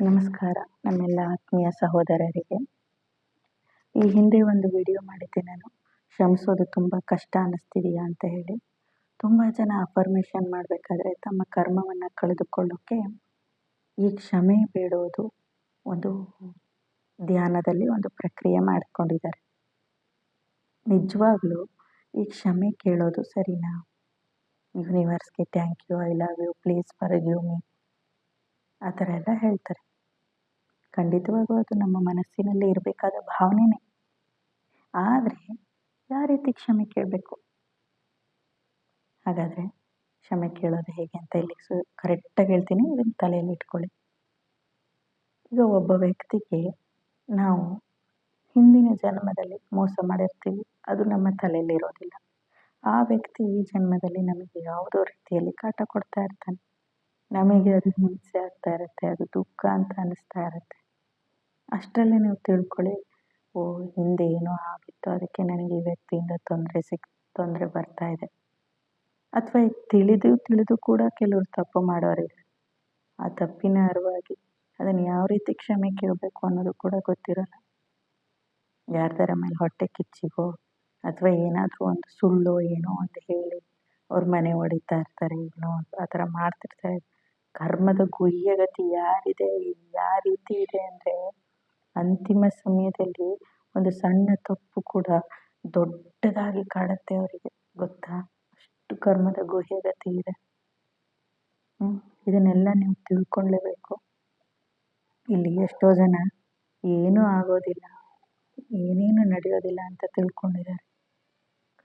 ನಮಸ್ಕಾರ. ನಮ್ಮೆಲ್ಲ ಆತ್ಮೀಯ ಸಹೋದರರಿಗೆ. ಈ ಹಿಂದೆ ಒಂದು ವಿಡಿಯೋ ಮಾಡಿದ್ದೆ ನಾನು. ಶ್ರಮಿಸೋದು ತುಂಬ ಕಷ್ಟ ಅನ್ನಿಸ್ತಿದೆಯಾ ಅಂತ ಹೇಳಿ. ತುಂಬ ಜನ ಅಫರ್ಮೇಷನ್ ಮಾಡಬೇಕಾದ್ರೆ ತಮ್ಮ ಕರ್ಮವನ್ನು ಕಳೆದುಕೊಳ್ಳೋಕ್ಕೆ ಈ ಕ್ಷಮೆ ಬೇಡೋದು ಒಂದು ಧ್ಯಾನದಲ್ಲಿ ಒಂದು ಪ್ರಕ್ರಿಯೆ ಮಾಡಿಕೊಂಡಿದ್ದಾರೆ. ನಿಜವಾಗ್ಲೂ ಈ ಕ್ಷಮೆ ಕೇಳೋದು ಸರಿನಾ? ಯೂನಿವರ್ಸ್ಗೆ thank you I love you please forgive me ಆ ಥರ ಎಲ್ಲ ಹೇಳ್ತಾರೆ. ಖಂಡಿತವಾಗೂ ಅದು ನಮ್ಮ ಮನಸ್ಸಿನಲ್ಲಿ ಇರಬೇಕಾದ ಭಾವನೆನೇ. ಆದರೆ ಯಾವ ರೀತಿ ಕ್ಷಮೆ ಕೇಳಬೇಕು? ಹಾಗಾದರೆ ಕ್ಷಮೆ ಕೇಳೋದು ಹೇಗೆ ಅಂತ ಇಲ್ಲಿ ಸು ಕರೆಕ್ಟಾಗಿ ಹೇಳ್ತೀನಿ, ಇದನ್ನು ತಲೆಯಲ್ಲಿ ಇಟ್ಕೊಳ್ಳಿ. ಈಗ ಒಬ್ಬ ವ್ಯಕ್ತಿಗೆ ನಾವು ಹಿಂದಿನ ಜನ್ಮದಲ್ಲಿ ಮೋಸ ಮಾಡಿರ್ತೀವಿ, ಅದು ನಮ್ಮ ತಲೆಯಲ್ಲಿ ಇರೋದಿಲ್ಲ. ಆ ವ್ಯಕ್ತಿ ಈ ಜನ್ಮದಲ್ಲಿ ನಮಗೆ ಯಾವುದೋ ರೀತಿಯಲ್ಲಿ ಕಾಟ ಕೊಡ್ತಾ ಇರ್ತಾನೆ. ನಮಗೆ ಅದು ಹಿಂಸೆ ಆಗ್ತಾ ಇರುತ್ತೆ, ಅದು ದುಃಖ ಅಂತ ಅನ್ನಿಸ್ತಾ ಇರುತ್ತೆ. ಅಷ್ಟರಲ್ಲೇ ನೀವು ತಿಳ್ಕೊಳ್ಳಿ, ಓ, ಹಿಂದೆ ಏನೋ ಆಗಿತ್ತು, ಅದಕ್ಕೆ ನನಗೆ ಈ ವ್ಯಕ್ತಿಯಿಂದ ತೊಂದರೆ ಸಿಕ್, ತೊಂದರೆ ಬರ್ತಾ ಇದೆ. ಅಥವಾ ತಿಳಿದು ತಿಳಿದು ಕೂಡ ಕೆಲವರು ತಪ್ಪು ಮಾಡೋರಿದೆ ಆ ತಪ್ಪಿನ ಅರಿವಾಗಿ ಅದನ್ನು ಯಾವ ರೀತಿ ಕ್ಷಮೆ ಕೇಳಬೇಕು ಅನ್ನೋದು ಕೂಡ ಗೊತ್ತಿರೋಲ್ಲ. ಯಾರ್ದಾರ ಮೇಲೆ ಹೊಟ್ಟೆ ಕಿಚ್ಚಿಗೋ, ಅಥವಾ ಏನಾದರೂ ಒಂದು ಸುಳ್ಳು ಏನೋ ಅಂತ ಹೇಳಿ, ಅವ್ರ ಮನೆ ಹೊಡಿತಾ ಇರ್ತಾರೆ ಏನೋ ಆ ಥರ ಮಾಡ್ತಿರ್ತಾರೆ ಕರ್ಮದ ಗುಹ್ಯಗತಿ ಯಾರಿದೆ ಯಾವ ರೀತಿ ಇದೆ ಅಂದರೆ ಅಂತಿಮ ಸಮಯದಲ್ಲಿ ಒಂದು ಸಣ್ಣ ತಪ್ಪು ಕೂಡ ದೊಡ್ಡದಾಗಿ ಕಾಣುತ್ತೆ ಅವರಿಗೆ. ಗೊತ್ತಾ? ಅಷ್ಟು ಕರ್ಮದ ಗುಹ್ಯಗತಿ ಇದೆ. ಇದನ್ನೆಲ್ಲ ನೀವು ತಿಳ್ಕೊಳ್ಳೇಬೇಕು ಇಲ್ಲಿ ಎಷ್ಟೋ ಜನ ಏನೂ ಆಗೋದಿಲ್ಲ, ಏನೇನು ನಡೆಯೋದಿಲ್ಲ ಅಂತ ತಿಳ್ಕೊಂಡಿದ್ದಾರೆ.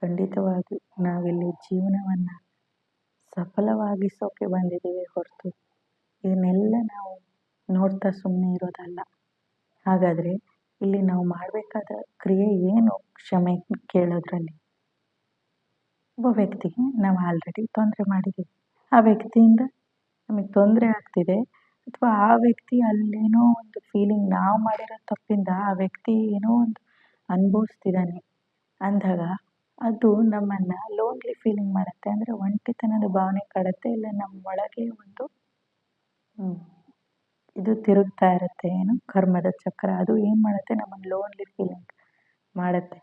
ಖಂಡಿತವಾಗಿ ನಾವಿಲ್ಲಿ ಜೀವನವನ್ನು ಸಫಲವಾಗಿಸೋಕೆ ಬಂದಿದ್ದೀವಿ ಹೊರತು. ಇದನ್ನೆಲ್ಲ ನಾವು ನೋಡ್ತಾ ಸುಮ್ಮನೆ ಇರೋದಲ್ಲ. ಹಾಗಾದರೆ ಇಲ್ಲಿ ನಾವು ಮಾಡಬೇಕಾದ ಕ್ರಿಯೆ ಏನು ಕ್ಷಮೆ ಕೇಳೋದ್ರಲ್ಲಿ? ಒಬ್ಬ ವ್ಯಕ್ತಿಗೆ ನಾವು ಆಲ್ರೆಡಿ ತೊಂದರೆ ಮಾಡಿದ್ದೀವಿ. ಆ ವ್ಯಕ್ತಿಯಿಂದ ನಮಗೆ ತೊಂದರೆ ಆಗ್ತಿದೆ ಅಥವಾ ಆ ವ್ಯಕ್ತಿ ಅಲ್ಲೇನೋ ಒಂದು ಫೀಲಿಂಗ್ ನಾವು ಮಾಡಿರೋ ತಪ್ಪಿಂದ ಆ ವ್ಯಕ್ತಿ ಏನೋ ಒಂದು ಅನುಭವಿಸ್ತಿದ್ದಾನೆ ಅಂದಾಗ ಅದು ನಮ್ಮನ್ನು ಲೋನ್ಲಿ ಫೀಲಿಂಗ್ ಮಾಡುತ್ತೆ. ಅಂದರೆ ಒಂಟಿತನದ ಭಾವನೆ ಕಾಡುತ್ತೆ. ಇಲ್ಲ ನಮ್ಮ ಒಳಗೆ ಒಂದು ಇದು ತಿರುಗ್ತಾ ಇರುತ್ತೆ. ಏನು, ಕರ್ಮದ ಚಕ್ರ. ಅದು ಏನು ಮಾಡುತ್ತೆ? ನಮ್ಮನ್ನು ಲೋನ್ಲಿ ಫೀಲಿಂಗ್ ಮಾಡುತ್ತೆ.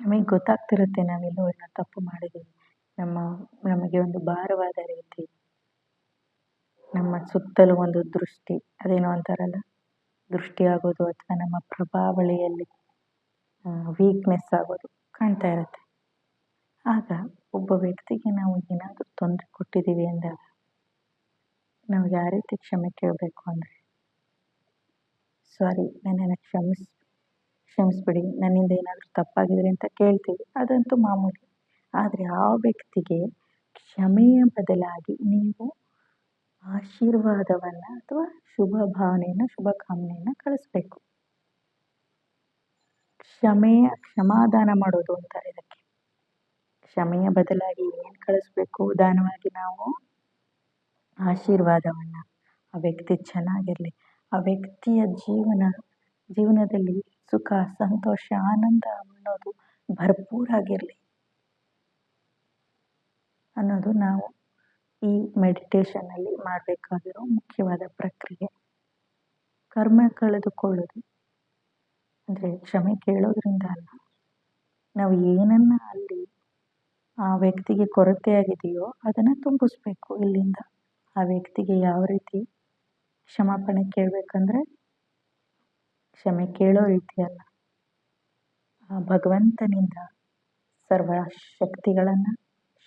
ನಮಗೆ ಗೊತ್ತಾಗ್ತಿರುತ್ತೆ ನಾವೆಲ್ಲೋ ಏನೋ ತಪ್ಪು ಮಾಡಿದ್ದೀವಿ ನಮ್ಮ, ನಮಗೆ ಒಂದು ಭಾರವಾದ ರೀತಿ, ನಮ್ಮ ಸುತ್ತಲೂ ಒಂದು ದೃಷ್ಟಿ. ಅದೇನೋ ಅಂತಾರಲ್ಲ? ದೃಷ್ಟಿ ಆಗೋದು ಅಥವಾ ನಮ್ಮ ಪ್ರಭಾವಳಿಯಲ್ಲಿ ವೀಕ್ನೆಸ್ ಆಗೋದು. ಕಾಣ್ತಾ ಇರುತ್ತೆ. ಆಗ ಒಬ್ಬ ವ್ಯಕ್ತಿಗೆ ನಾವು ಏನಾದರೂ ತೊಂದರೆ ಕೊಟ್ಟಿದ್ದೀವಿ ಅಂದಾಗ ನಾವು ಯಾವ ರೀತಿ ಕ್ಷಮೆ ಕೇಳಬೇಕು ಅಂದರೆ ಸಾರಿ ನನ್ನನ್ನು ಕ್ಷಮಿಸ್, ಕ್ಷಮಿಸ್ಬಿಡಿ. ನನ್ನಿಂದ ಏನಾದರೂ ತಪ್ಪಾಗಿದ್ರೆ ಅಂತ ಕೇಳ್ತೀವಿ. ಅದಂತೂ ಮಾಮೂಲಿ. ಆದರೆ ಆ ವ್ಯಕ್ತಿಗೆ ಕ್ಷಮೆಯ ಬದಲಾಗಿ ನೀವು ಆಶೀರ್ವಾದವನ್ನು ಅಥವಾ ಶುಭ ಭಾವನೆಯನ್ನು, ಶುಭ ಕಾಮನೆಯನ್ನು ಕಳಿಸ್ಬೇಕು. ಕ್ಷಮೆಯ ಕ್ಷಮಾದಾನ ಮಾಡೋದು ಅಂತಾರೆ ಇದಕ್ಕೆ. ಕ್ಷಮೆಯ ಬದಲಾಗಿ ಏನು ಕಳಿಸ್ಬೇಕು? ದಾನವಾಗಿ ನಾವು ಆಶೀರ್ವಾದವನ್ನು, ಆ ವ್ಯಕ್ತಿ ಚೆನ್ನಾಗಿರಲಿ. ಆ ವ್ಯಕ್ತಿಯ ಜೀವನ, ಜೀವನದಲ್ಲಿ ಸುಖ, ಸಂತೋಷ, ಆನಂದ ಅನ್ನೋದು ಭರ್ಪೂರಾಗಿರಲಿ ಅನ್ನೋದು ನಾವು ಈ ಮೆಡಿಟೇಷನಲ್ಲಿ ಮಾಡಬೇಕಾಗಿರೋ ಮುಖ್ಯವಾದ ಪ್ರಕ್ರಿಯೆ. ಕರ್ಮ ಕಳೆದುಕೊಳ್ಳೋದು ಅಂದರೆ ಕ್ಷಮೆ ಕೇಳೋದ್ರಿಂದ ಅಲ್ಲ. ನಾವು ಏನನ್ನ ಅಲ್ಲಿ ಆ ವ್ಯಕ್ತಿಗೆ ಕೊರತೆಯಾಗಿದೆಯೋ ಅದನ್ನು ತುಂಬಿಸ್ಬೇಕು ಇಲ್ಲಿಂದ. ಆ ವ್ಯಕ್ತಿಗೆ ಯಾವ ರೀತಿ ಕ್ಷಮಾಪಣೆ ಕೇಳಬೇಕಂದ್ರೆ ಕ್ಷಮೆ ಕೇಳೋ ರೀತಿಯಲ್ಲ ಆ ಭಗವಂತನಿಂದ ಸರ್ವ ಶಕ್ತಿಗಳನ್ನು,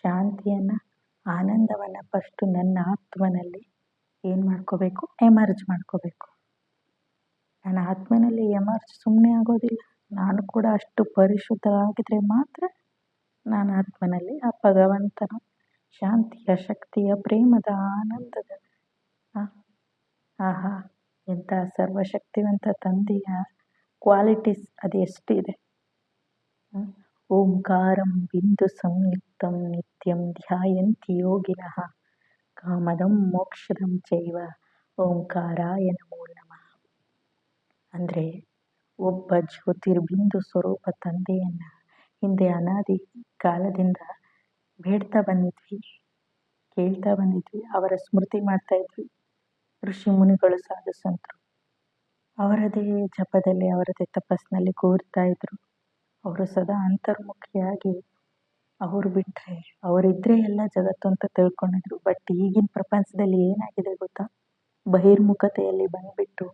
ಶಾಂತಿಯನ್ನು, ಆನಂದವನ್ನು ಫಸ್ಟು ನನ್ನ ಆತ್ಮನಲ್ಲಿ ಏನು ಮಾಡ್ಕೋಬೇಕು? ಎಮರ್ಜ್ ಮಾಡ್ಕೋಬೇಕು. ನನ್ನ ಆತ್ಮನಲ್ಲಿ ಎಮರ್ಜ್ ಸುಮ್ಮನೆ ಆಗೋದಿಲ್ಲ. ನಾನು ಕೂಡ ಅಷ್ಟು ಪರಿಶುದ್ಧವಾಗಿದ್ದರೆ ಮಾತ್ರ ನಾನು ಆತ್ಮನಲ್ಲಿ ಆ ಭಗವಂತನ ಶಾಂತಿಯ, ಶಕ್ತಿಯ, ಪ್ರೇಮದ ಆನಂದದ ಆಹಾ, ಎಂಥ ಸರ್ವಶಕ್ತಿವಂತ ತಂದೆಯ ಕ್ವಾಲಿಟೀಸ್ ಅದು ಎಷ್ಟಿದೆ. ಓಂಕಾರಂ ಬಿಂದು ಸಂಯುಕ್ತಂ ನಿತ್ಯಂ ಧ್ಯಾಯಂತಿ ಯೋಗಿನಃ, ಕಾಮದಂ ಮೋಕ್ಷದಂ ಚೈವ, ಓಂಕಾರಾಯ ನಮಃ. ಅಂದರೆ ಒಬ್ಬ ಜ್ಯೋತಿರ್ಬಿಂದು ಸ್ವರೂಪ ತಂದೆಯನ್ನು ಹಿಂದೆ ಅನಾದಿ ಕಾಲದಿಂದ ಬೇಡ್ತಾ ಬಂದಿದ್ವಿ, ಕೇಳ್ತಾ ಬಂದಿದ್ವಿ, ಅವರ ಸ್ಮೃತಿ ಮಾಡ್ತಾ ಇದ್ವಿ. ಋಷಿ ಮುನಿಗಳು ಸಾಧು ಸಂತರು. ಅವರದೇ ಜಪದಲ್ಲಿ, ಅವರದೇ ತಪಸ್ಸಿನಲ್ಲಿ ಕೂರ್ತಾ ಇದ್ರು. ಅವರು ಸದಾ ಅಂತರ್ಮುಖಿಯಾಗಿ ಅವರು ಬಿಟ್ಟರೆ ಅವರಿದ್ದರೆ ಎಲ್ಲ ಜಗತ್ತು ಅಂತ ತಿಳ್ಕೊಂಡಿದ್ರು. ಬಟ್ ಈಗಿನ ಪ್ರಪಂಚದಲ್ಲಿ ಏನಾಗಿದೆ ಗೊತ್ತಾ? ಬಹಿರ್ಮುಖತೆಯಲ್ಲಿ ಬಂದುಬಿಟ್ಟು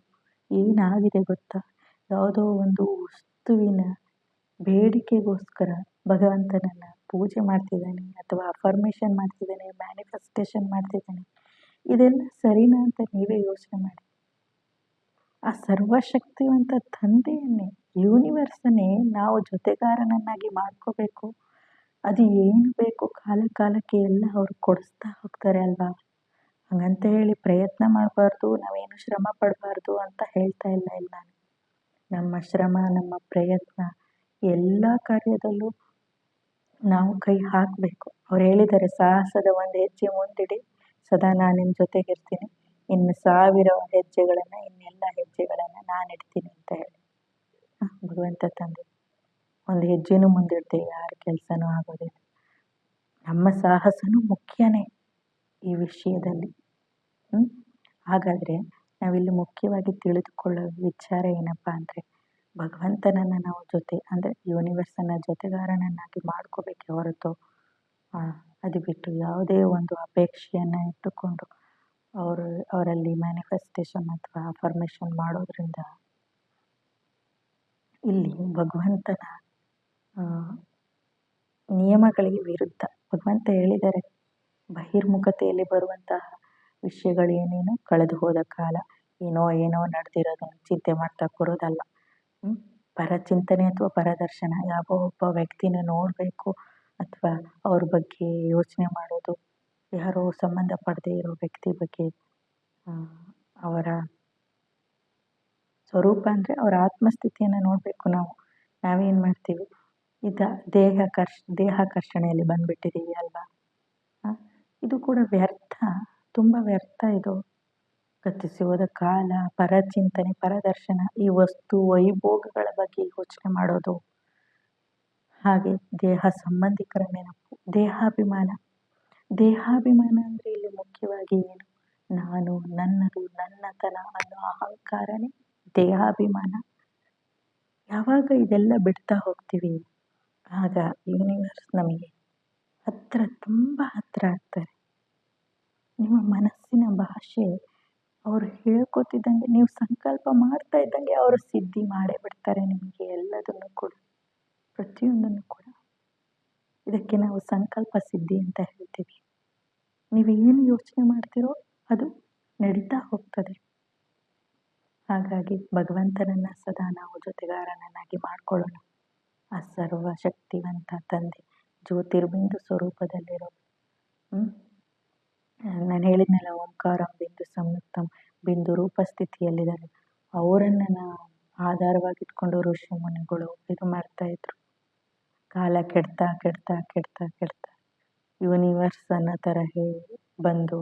ಏನಾಗಿದೆ ಗೊತ್ತಾ? ಯಾವುದೋ ಒಂದು ವಸ್ತುವಿನ ಬೇಡಿಕೆಗೋಸ್ಕರ ಭಗವಂತನನ್ನು ಪೂಜೆ ಮಾಡ್ತಿದ್ದಾನೆ ಅಥವಾ ಅಫರ್ಮೇಷನ್ ಮಾಡ್ತಿದ್ದಾನೆ ಮ್ಯಾನಿಫೆಸ್ಟೇಷನ್ ಮಾಡ್ತಿದ್ದಾನೆ. ಇದೆಲ್ಲ ಸರಿನಾ ಅಂತ ನೀವೇ ಯೋಚನೆ ಮಾಡಿ. ಆ ಸರ್ವಶಕ್ತಿವಂತ ತಂದೆಯನ್ನೇ ಯೂನಿವರ್ಸನ್ನೇ ನಾವು ಜೊತೆಗಾರನನ್ನಾಗಿ ಮಾಡ್ಕೋಬೇಕು. ಅದು ಏನು ಬೇಕು ಕಾಲ ಕಾಲಕ್ಕೆ ಎಲ್ಲ ಅವ್ರು ಕೊಡಿಸ್ತಾ ಹೋಗ್ತಾರೆ ಅಲ್ವಾ? ಹಾಗಂತ ಹೇಳಿ ಪ್ರಯತ್ನ ಮಾಡಬಾರ್ದು, ನಾವೇನು ಶ್ರಮ ಪಡಬಾರ್ದು ಅಂತ ಹೇಳ್ತಾ ಇಲ್ಲ ಇಲ್ಲ ನಾನು. ನಮ್ಮ ಶ್ರಮ, ನಮ್ಮ ಪ್ರಯತ್ನ ಎಲ್ಲ ಕಾರ್ಯದಲ್ಲೂ ನಾವು ಕೈ ಹಾಕಬೇಕು. ಅವ್ರು ಹೇಳಿದ್ದಾರೆ, ಸಾಹಸದ ಒಂದು ಹೆಜ್ಜೆ ಮುಂದಿಡಿ, ಸದಾ ನಾನು ನಿಮ್ಮ ಜೊತೆಗಿರ್ತೀನಿ. ಇನ್ನು ಸಾವಿರ ಹೆಜ್ಜೆಗಳನ್ನು, ಇನ್ನೆಲ್ಲ ಹೆಜ್ಜೆಗಳನ್ನು ನಾನು ಇಡ್ತೀನಿ ಅಂತ ಹೇಳಿ. ಭಗವಂತ ತಂದೆ, ಒಂದು ಹೆಜ್ಜೆನೂ ಮುಂದಿಡ್ದೆ, ಯಾರ ಕೆಲಸನೂ ಆಗೋದಿಲ್ಲ. ನಮ್ಮ ಸಾಹಸನೂ ಮುಖ್ಯನೇ. ಈ ವಿಷಯದಲ್ಲಿ. ಹಾಗಾದರೆ ನಾವಿಲ್ಲಿ ಮುಖ್ಯವಾಗಿ ತಿಳಿದುಕೊಳ್ಳೋ ವಿಚಾರ ಏನಪ್ಪ ಅಂದರೆ, ಭಗವಂತನನ್ನು ನಾವು ಜೊತೆ ಅಂದರೆ ಯೂನಿವರ್ಸನ್ನು ಜೊತೆಗಾರನನ್ನಾಗಿ ಮಾಡ್ಕೋಬೇಕೆ ಹೊರತು ಅದು ಬಿಟ್ಟು ಯಾವುದೇ ಒಂದು ಅಪೇಕ್ಷೆಯನ್ನು ಇಟ್ಟುಕೊಂಡು ಅವರು, ಅವರಲ್ಲಿ ಮ್ಯಾನಿಫೆಸ್ಟೇಷನ್ ಅಥವಾ ಅಫರ್ಮೇಷನ್ ಮಾಡೋದ್ರಿಂದ ಇಲ್ಲಿ ಭಗವಂತನ ನಿಯಮಗಳಿಗೆ ವಿರುದ್ಧ. ಭಗವಂತ ಹೇಳಿದ್ದಾರೆ ಬಹಿರ್ಮುಖತೆಯಲ್ಲಿ ಬರುವಂತಹ ವಿಷಯಗಳು ಏನೇನು ಕಳೆದು ಹೋದ ಕಾಲ. ಏನೋ ಏನೋ ನಡೆದಿರೋದನ್ನು ಚಿಂತೆ ಮಾಡ್ತಾ ಕೂರೋದಲ್ಲ. ಪರಚಿಂತನೆ ಅಥವಾ ಪರದರ್ಶನ, ಯಾವ ಒಬ್ಬ ವ್ಯಕ್ತಿನ ನೋಡಬೇಕು ಅಥವಾ ಅವ್ರ ಬಗ್ಗೆ ಯೋಚನೆ ಮಾಡೋದು, ಯಾರೋ ಸಂಬಂಧ ಪಡದೇ ಇರೋ ವ್ಯಕ್ತಿ ಬಗ್ಗೆ ಅವರ ಸ್ವರೂಪ ಅಂದರೆ ಅವರ ಆತ್ಮಸ್ಥಿತಿಯನ್ನು ನೋಡಬೇಕು ನಾವು. ನಾವೇನು ಮಾಡ್ತೀವಿ? ಇದ ದೇಹಕರ್ಷ ದೇಹಾಕರ್ಷಣೆಯಲ್ಲಿ ಬಂದುಬಿಟ್ಟಿದ್ದೀವಿ ಅಲ್ವಾ? ಇದು ಕೂಡ ವ್ಯರ್ಥ, ತುಂಬ ವ್ಯರ್ಥ ಇದು. ಗತಿಸಿ ಹೋದ ಕಾಲ, ಪರಚಿಂತನೆ, ಪರದರ್ಶನ, ಈ ವಸ್ತು, ವೈಭೋಗಗಳ ಬಗ್ಗೆ ಯೋಚನೆ ಮಾಡೋದು. ಹಾಗೆ ದೇಹ ಸಂಬಂಧಿಕರ ನೆನಪು, ದೇಹಾಭಿಮಾನ. ದೇಹಾಭಿಮಾನ ಅಂದರೆ ಇಲ್ಲಿ ಮುಖ್ಯವಾಗಿ ಏನು? ನಾನು, ನನ್ನದು ನನ್ನತನ ಅನ್ನೋ ಅಹಂಕಾರನೇ ದೇಹಾಭಿಮಾನ. ಯಾವಾಗ ಇದೆಲ್ಲ ಬಿಡ್ತಾ ಹೋಗ್ತೀವಿ? ಆಗ ಯೂನಿವರ್ಸ್ ನಮಗೆ ಹತ್ತಿರ ತುಂಬ ಹತ್ತಿರ ಆಗ್ತಾರೆ. ನಿಮ್ಮ ಮನಸ್ಸಿನ ಭಾಷೆ ಅವರು ಹೇಳ್ಕೊತಿದ್ದಂಗೆ, ನೀವು ಸಂಕಲ್ಪ ಮಾಡ್ತಾ ಇದ್ದಂಗೆ ಅವರು ಸಿದ್ಧಿ ಮಾಡೇ ಬಿಡ್ತಾರೆ ನಿಮಗೆ ಎಲ್ಲದನ್ನು ಕೂಡ, ಪ್ರತಿಯೊಂದನ್ನು ಕೂಡ. ಇದಕ್ಕೆ ನಾವು ಸಂಕಲ್ಪ ಸಿದ್ಧಿ ಅಂತ ಹೇಳ್ತೀವಿ. ನೀವು ಏನು ಯೋಚನೆ ಮಾಡ್ತೀರೋ ಅದು ನಡೀತಾ ಹೋಗ್ತದೆ. ಹಾಗಾಗಿ ಭಗವಂತನನ್ನ ಸದಾ ನಾವು ಜೊತೆಗಾರನನ್ನಾಗಿ ಮಾಡ್ಕೊಳ್ಳೋಣ. ಆ ಸರ್ವಶಕ್ತಿವಂತ ತಂದೆ. ಜ್ಯೋತಿರ್ಬಿಂದು ಸ್ವರೂಪದಲ್ಲಿರೋ ನಾನು ಹೇಳಿದ್ನಲ್ಲ, ಓಂಕಾರಂ, ಬಿಂದು ಸಂಯುಕ್ತಂ ಬಿಂದು ರೂಪ ಸ್ಥಿತಿಯಲ್ಲಿದ್ದಾರೆ ಅವರನ್ನು ಆಧಾರವಾಗಿ ಇಟ್ಕೊಂಡು ಋಷಿ ಮುನಿಗಳು ಇದು ಮಾಡ್ತಾಯಿದ್ರು ಕಾಲ ಕೆಡ್ತಾ ಕೆಡ್ತಾ ಕೆಡ್ತಾ ಕೆಡ್ತಾ. ಯೂನಿವರ್ಸ್ ಅನ್ನೋ ಹೇಳಿ ಬಂದು,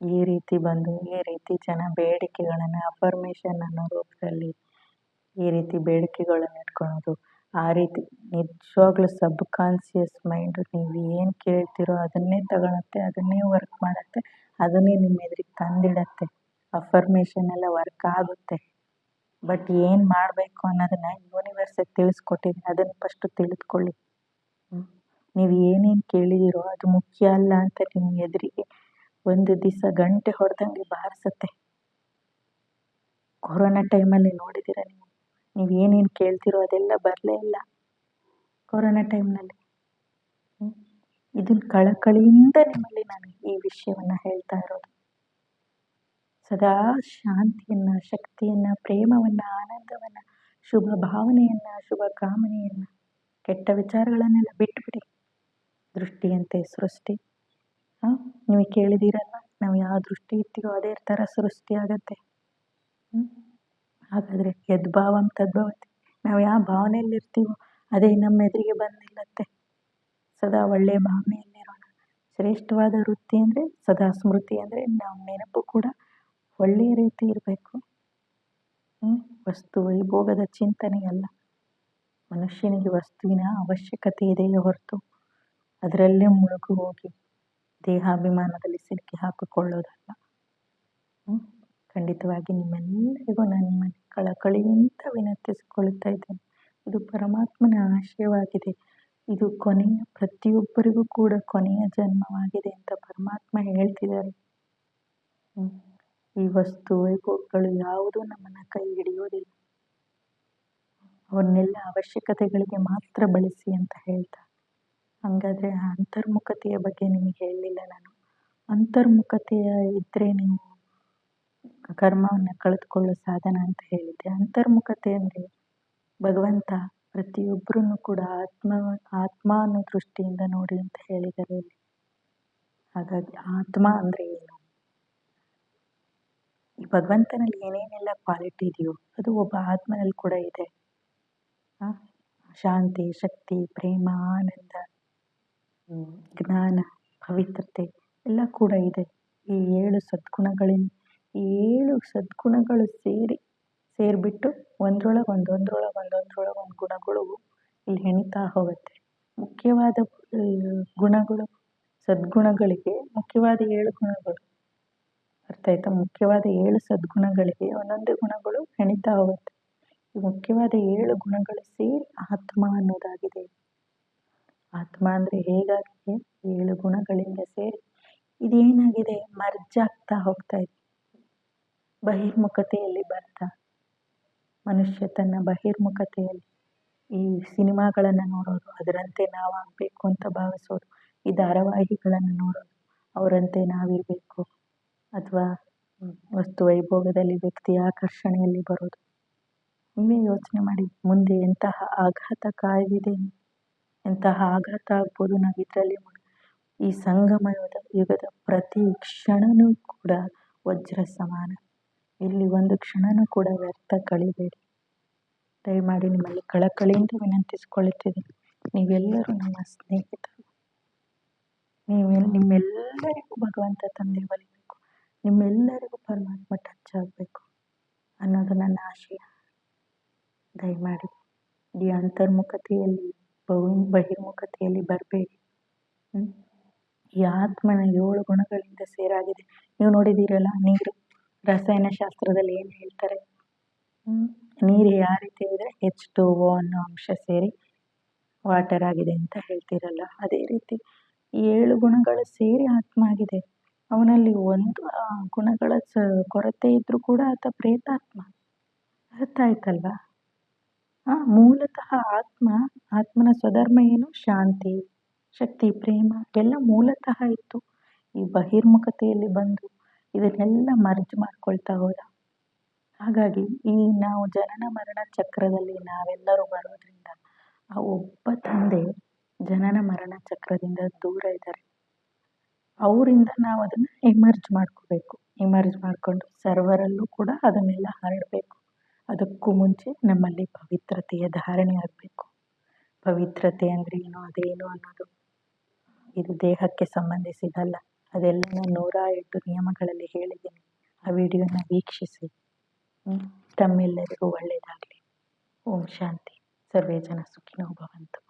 ಈ ರೀತಿ ಬಂದು, ಈ ರೀತಿ ಜನ ಬೇಡಿಕೆಗಳನ್ನು, ಅಫರ್ಮೇಷನ್ ಅನ್ನೋ ರೂಪದಲ್ಲಿ ಈ ರೀತಿ ಬೇಡಿಕೆಗಳನ್ನು ಇಟ್ಕೊಳೋದು. ಆ ರೀತಿ ನಿಜವಾಗ್ಲೂ ಸಬ್ ಕಾನ್ಸಿಯಸ್ ಮೈಂಡು, ನೀವು ಏನು ಕೇಳ್ತಿರೋ ಅದನ್ನೇ ತಗೊಳತ್ತೆ, ಅದನ್ನೇ ವರ್ಕ್ ಮಾಡುತ್ತೆ, ಅದನ್ನೇ ನಿಮ್ಮ ಎದುರಿಗೆ ತಂದಿಡತ್ತೆ. ಅಫರ್ಮೇಷನ್ ಎಲ್ಲ ವರ್ಕ್ ಆಗುತ್ತೆ. ಬಟ್ ಏನು ಮಾಡಬೇಕು ಅನ್ನೋದನ್ನು ಯೂನಿವರ್ಸ್ ತಿಳಿಸ್ಕೊಟ್ಟಿದೆ ಅದನ್ನು ಫಸ್ಟ್ ತಿಳಿದುಕೊಳ್ಳಿ. ನೀವು ಏನೇನು ಕೇಳಿದಿರೋ ಅದು ಮುಖ್ಯ ಅಲ್ಲ ಅಂತ ನಿಮ್ಮ ಎದುರಿಗೆ ಒಂದು ದಿವಸ ಗಂಟೆ ಹೊಡೆದಂಗೆ ಬಾರಿಸುತ್ತೆ. ಕೊರೋನಾ ಟೈಮಲ್ಲಿ ನೋಡಿದ್ದೀರ ನೀವು? ನೀವು ಏನೇನು ಕೇಳ್ತಿರೋ ಅದೆಲ್ಲ ಬರಲೇ ಇಲ್ಲ ಕೊರೋನಾ ಟೈಮ್ನಲ್ಲಿ. ಇದನ್ನ ಕಳಕಳಿಯಿಂದ ನಿಮ್ಮಲ್ಲಿ ನಾನು ಈ ವಿಷಯವನ್ನು ಹೇಳ್ತಾ ಇರೋದು. ಸದಾ ಶಾಂತಿಯನ್ನು, ಶಕ್ತಿಯನ್ನು, ಪ್ರೇಮವನ್ನು, ಆನಂದವನ್ನು, ಶುಭ ಭಾವನೆಯನ್ನು, ಶುಭ ಕಾಮನೆಯನ್ನು, ಕೆಟ್ಟ ವಿಚಾರಗಳನ್ನೆಲ್ಲ ಬಿಟ್ಟುಬಿಡಿ ದೃಷ್ಟಿಯಂತೆ ಸೃಷ್ಟಿ. ಹಾಂ? ನೀವು ಕೇಳಿದಿರಲ್ಲ ನಾವು ಯಾವ ದೃಷ್ಟಿ ಇರ್ತೀವೋ ಅದೇ ಥರ ಸೃಷ್ಟಿ ಆಗತ್ತೆ. ಹಾಗಾದರೆ ಯದ್ಭಾವಂ ತದ್ಭವತಿ ನಾವು ಯಾವ ಭಾವನೆಯಲ್ಲಿರ್ತೀವೋ ಅದೇ ನಮ್ಮ ಎದುರಿಗೆ ಬಂದು ನಿಲ್ಲುತ್ತೆ ಸದಾ ಒಳ್ಳೆಯ ಭಾವನೆಯಲ್ಲಿರೋಣ. ಶ್ರೇಷ್ಠವಾದ ವೃತ್ತಿ ಅಂದರೆ ಸದಾ ಸ್ಮೃತಿ ಅಂದರೆ ನಾವು ನೆನಪು ಕೂಡ ಒಳ್ಳೆಯ ರೀತಿ ಇರಬೇಕು. ವಸ್ತು ವೈಭೋಗದ ಚಿಂತನೆ ಅಲ್ಲ. ಮನುಷ್ಯನಿಗೆ ವಸ್ತುವಿನ ಅವಶ್ಯಕತೆ ಇದೆಯೇ ಹೊರತು ಅದರಲ್ಲೇ ಮುಳುಗು ಹೋಗಿ ದೇಹಾಭಿಮಾನದಲ್ಲಿ ಸಿಲುಕಿ ಹಾಕಿಕೊಳ್ಳೋದಲ್ಲ? ಖಂಡಿತವಾಗಿ ನಿಮ್ಮೆಲ್ಲರಿಗೂ ನಾನು ನಿಮ್ಮಲ್ಲಿ ಕಳಕಳಿಯಿಂದ ವಿನಂತಿಸಿಕೊಳ್ಳುತ್ತಾ ಇದ್ದೇನೆ. ಇದು ಪರಮಾತ್ಮನ ಆಶಯವಾಗಿದೆ. ಇದು ಕೊನೆಯ, ಪ್ರತಿಯೊಬ್ಬರಿಗೂ ಕೂಡ ಕೊನೆಯ ಜನ್ಮವಾಗಿದೆ ಅಂತ ಪರಮಾತ್ಮ ಹೇಳ್ತಿದ್ದಾರೆ. ಈ ವಸ್ತು ವೈಭವಗಳು ಯಾವುದೂ ನಮ್ಮನ್ನು ಕೈ ಹಿಡಿಯೋದಿಲ್ಲ. ಅವನ್ನೆಲ್ಲ ಅವಶ್ಯಕತೆಗಳಿಗೆ ಮಾತ್ರ ಬಳಸಿ ಅಂತ ಹೇಳ್ತಾ. ಹಾಗಾದ್ರೆ ಅಂತರ್ಮುಖತೆಯ ಬಗ್ಗೆ ನಿಮಗೆ ಹೇಳಲಿಲ್ಲ ನಾನು. ಅಂತರ್ಮುಖತೆಯ ಇದ್ದರೆ ನೀವು ಕರ್ಮವನ್ನು ಕಳೆದುಕೊಳ್ಳೋ ಸಾಧನ ಅಂತ ಹೇಳಿದ್ದೆ. ಅಂತರ್ಮುಖತೆ ಅಂದರೆ ಭಗವಂತ ಪ್ರತಿಯೊಬ್ಬರನ್ನು ಕೂಡ ಆತ್ಮ ಆತ್ಮ ಅನ್ನೋ ದೃಷ್ಟಿಯಿಂದ ನೋಡಿ ಅಂತ ಹೇಳಿದ್ದಾರೆ ಹಾಗಾಗಿ ಆತ್ಮ ಅಂದರೆ ಏನು? ಈ ಭಗವಂತನಲ್ಲಿ ಏನೇನೆಲ್ಲ ಕ್ವಾಲಿಟಿ ಇದೆಯೋ ಅದು ಒಬ್ಬ ಆತ್ಮನಲ್ಲಿ ಕೂಡ ಇದೆ? ಶಾಂತಿ, ಶಕ್ತಿ, ಪ್ರೇಮ, ಆನಂದ ಜ್ಞಾನ, ಪವಿತ್ರತೆ ಎಲ್ಲ ಕೂಡ ಇದೆ. ಈ ಏಳು ಸದ್ಗುಣಗಳಿಂದ ಏಳು ಸದ್ಗುಣಗಳು ಸೇರಿ, ಸೇರಿಬಿಟ್ಟು ಒಂದ್ರೊಳಗೆ ಒಂದು ಒಂದ್ರೊಳಗೆ ಒಂದು ಒಂದ್ರೊಳಗೆ ಒಂದು ಗುಣಗಳು ಇಲ್ಲಿ ಹೆಣಿತಾ ಹೋಗುತ್ತೆ. ಮುಖ್ಯವಾದ ಗುಣಗಳು, ಸದ್ಗುಣಗಳಿಗೆ ಮುಖ್ಯವಾದ ಏಳು ಗುಣಗಳು. ಅರ್ಥ ಆಯ್ತಾ? ಮುಖ್ಯವಾದ ಏಳು ಸದ್ಗುಣಗಳಿಗೆ ಒಂದೊಂದೇ ಗುಣಗಳು ಹೆಣಿತಾ ಹೋಗುತ್ತೆ. ಈ ಮುಖ್ಯವಾದ ಏಳು ಗುಣಗಳು ಸೇರಿ ಆತ್ಮ ಅನ್ನೋದಾಗಿದೆ. ಆತ್ಮ ಅಂದರೆ ಹೇಗಾಗಿದೆ ಏಳು ಗುಣಗಳಿಂದ ಸೇರಿ ಇದೇನಾಗಿದೆ? ಮರ್ಜಾಗ್ತಾ ಹೋಗ್ತಾ ಇದೆ ಬಹಿರ್ಮುಖತೆಯಲ್ಲಿ ಬರ್ತಾ ಮನುಷ್ಯ ತನ್ನ ಬಹಿರ್ಮುಖತೆಯಲ್ಲಿ ಈ ಸಿನಿಮಾಗಳನ್ನು ನೋಡೋದು ಅದರಂತೆ ನಾವಾಗಬೇಕು ಅಂತ ಭಾವಿಸೋದು ಈ ಧಾರಾವಾಹಿಗಳನ್ನು ನೋಡೋದು ಅವರಂತೆ ನಾವಿರಬೇಕು ಅಥವಾ ವಸ್ತು ವೈಭೋಗದಲ್ಲಿ ವ್ಯಕ್ತಿ ಆಕರ್ಷಣೆಯಲ್ಲಿ ಬರೋದು. ನೀವೇ ಯೋಚನೆ ಮಾಡಿ, ಮುಂದೆ ಎಂತಹ ಆಘಾತ ಕಾಯ್ದಿದೆ, ಎಂತಹ ಆಘಾತ ಆಗ್ಬೋದು ನಾವು ಇದರಲ್ಲಿ ಈ ಸಂಗಮ ಯುಗದ ಪ್ರತಿ ಕ್ಷಣನೂ ಕೂಡ ವಜ್ರ ಸಮಾನ ಇಲ್ಲಿ ಒಂದು ಕ್ಷಣನೂ ಕೂಡ ವ್ಯರ್ಥ ಕಳಿಬೇಡಿ. ದಯಮಾಡಿ ನಿಮ್ಮಲ್ಲಿ ಕಳಕಳಿಯಿಂದ ವಿನಂತಿಸಿಕೊಳ್ಳುತ್ತಿದ್ದೀನಿ ನೀವೆಲ್ಲರೂ ನಮ್ಮ ಸ್ನೇಹಿತರು. ನೀವು ನಿಮ್ಮೆಲ್ಲರಿಗೂ ಭಗವಂತ ತಂದೆ ಒಲಿಬೇಕು ನಿಮ್ಮೆಲ್ಲರಿಗೂ ಪರಮಾತ್ಮ ಟಚ್ ಆಗಬೇಕು ಅನ್ನೋದು ನನ್ನ ಆಶಯ. ದಯಮಾಡಿ ಈ ಅಂತರ್ಮುಖತೆಯಲ್ಲಿ, ಬಹು, ಬಹಿರ್ಮುಖತೆಯಲ್ಲಿ ಬರಬೇಡಿ. ಈ ಆತ್ಮನ ಏಳು ಗುಣಗಳಿಂದ ಸೇರಾಗಿದೆ. ನೀವು ನೋಡಿದ್ದೀರಲ್ಲ ನೀರು. ರಸಾಯನಶಾಸ್ತ್ರದಲ್ಲಿ ಏನು ಹೇಳ್ತಾರೆ? ನೀರು ಯಾವ ರೀತಿ ಇದ್ರೆ ಎಚ್ ಟು ಓ ಅನ್ನೋ ಅಂಶ ಸೇರಿ ವಾಟರ್ ಆಗಿದೆ ಅಂತ ಹೇಳ್ತಿರಲ್ಲ ಅದೇ ರೀತಿ ಏಳು ಗುಣಗಳು ಸೇರಿ ಆತ್ಮ ಆಗಿದೆ ಅವನಲ್ಲಿ ಒಂದು ಗುಣಗಳ ಸ ಕೊರತೆ ಇದ್ದರೂ ಕೂಡ ಆತ ಪ್ರೇತಾತ್ಮ. ಅರ್ಥ ಆಯ್ತಲ್ವಾ? ಮೂಲತಃ ಆತ್ಮ ಆತ್ಮನ ಸ್ವಧರ್ಮ ಏನು? ಶಾಂತಿ ಶಕ್ತಿ ಪ್ರೇಮ ಎಲ್ಲ ಮೂಲತಃ ಇತ್ತು. ಈ ಬಹಿರ್ಮುಖತೆಯಲ್ಲಿ ಬಂದು ಇದನ್ನೆಲ್ಲ ಮರ್ಜ್ ಮಾಡ್ಕೊಳ್ತಾ ಹೋದ. ಹಾಗಾಗಿ ಈ ನಾವು ಜನನ ಮರಣ ಚಕ್ರದಲ್ಲಿ ನಾವೆಲ್ಲರೂ ಬರೋದ್ರಿಂದ ಆ ಒಬ್ಬ ತಂದೆ ಜನನ ಮರಣ ಚಕ್ರದಿಂದ ದೂರ ಇದ್ದಾರೆ. ಅವರಿಂದ ನಾವು ಅದನ್ನು ಎಮರ್ಜ್ ಮಾಡ್ಕೋಬೇಕು. ಎಮರ್ಜ್ ಮಾಡಿಕೊಂಡು ಸರ್ವರಲ್ಲೂ ಕೂಡ ಅದನ್ನೆಲ್ಲ ಹರಡಬೇಕು. ಅದಕ್ಕೂ ಮುಂಚೆ ನಮ್ಮಲ್ಲಿ ಪವಿತ್ರತೆಯ ಧಾರಣೆ ಆಗಬೇಕು. ಪವಿತ್ರತೆ ಅಂದರೆ ಏನು, ಅದೇನು ಅನ್ನೋದು ಇದು ದೇಹಕ್ಕೆ ಸಂಬಂಧಿಸಿದಲ್ಲ. ಅದೆಲ್ಲ ನಾನು ನೂರ ಎಂಟು ನಿಯಮಗಳಲ್ಲಿ ಹೇಳಿದ್ದೀನಿ. ಆ ವಿಡಿಯೋನ ವೀಕ್ಷಿಸಿ. ತಮ್ಮೆಲ್ಲರಿಗೂ ಒಳ್ಳೆಯದಾಗಲಿ ಓಂ ಶಾಂತಿ. ಸರ್ವೇ ಜನ ಸುಖಿನೋ ಭವಂತು.